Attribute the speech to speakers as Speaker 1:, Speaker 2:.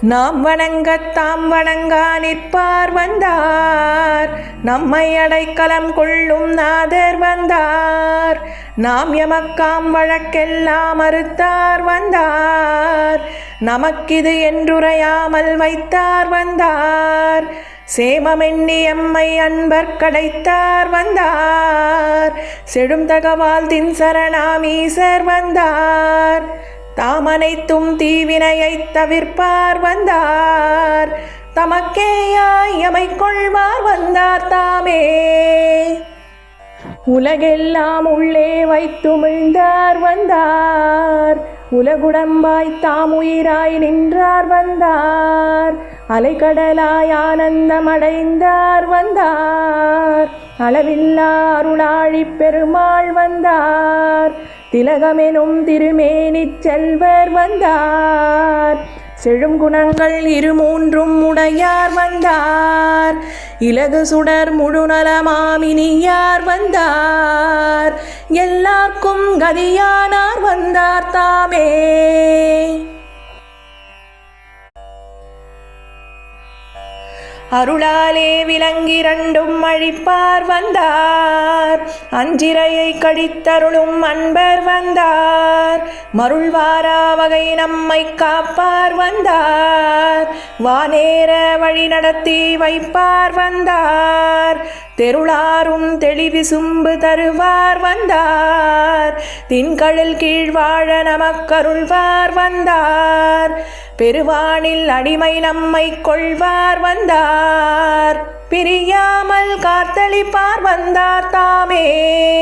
Speaker 1: நாம் வணங்கத்தாம் வணங்கா நிற்பார் வந்தார். நம்மை அடைக்கலம் கொள்ளும் நாதர் வந்தார். நாம் எமக்காம் வழக்கெல்லாம் மறுத்தார் வந்தார். நமக்கிது என்றுரையாமல் வைத்தார் வந்தார். சேமமெண்ணி எம்மை அன்பர் கடைத்தார் வந்தார். செடும் தகவால் தின் சரணாமீசர் வந்தார். தாமனைத்தும் தீவினையைத் தவிர்ப்பார் வந்தார். தமக்கேயாய் எமை கொள்வார் வந்தார் தாமே. உலகெல்லாம் உள்ளே வைத்துமிழ்ந்தார் வந்தார். உலகுடம்பாய் தாம் உயிராய் நின்றார் வந்தார். அலைக்கடலாய் ஆனந்தமடைந்தார் வந்தார். அளவில்லா அருளாழி பெருமாள் வந்தார். திலகமெனும் திருமேனிச் செல்வர் வந்தார். செழும் குணங்கள் இரு மூன்றும் உடையார் வந்தார். இலகு சுடர் முழுநலமாமினியார் வந்தார். எல்லாருக்கும் கதியானார் வந்தார் தாமே. அருளாலே விலங்கிரண்டும் அழிப்பார் வந்தார். அஞ்சிரையை கழித்தருளும் அன்பர் வந்தார். மருள்வாரா வகை நம்மை காப்பார் வந்தார். வானேர வழி நடத்தி வைப்பார் வந்தார். தெருளாரும் தெளிவிசும்பு தருவார் வந்தார். தின்கழில் கீழ் வாழ நமக்கருள்வார் வந்தார். பெருவானில் அடிமை நம்மை கொள்வார் வந்தார். பிரியாமல் காத்தளிப்பார் வந்தார் தாமே.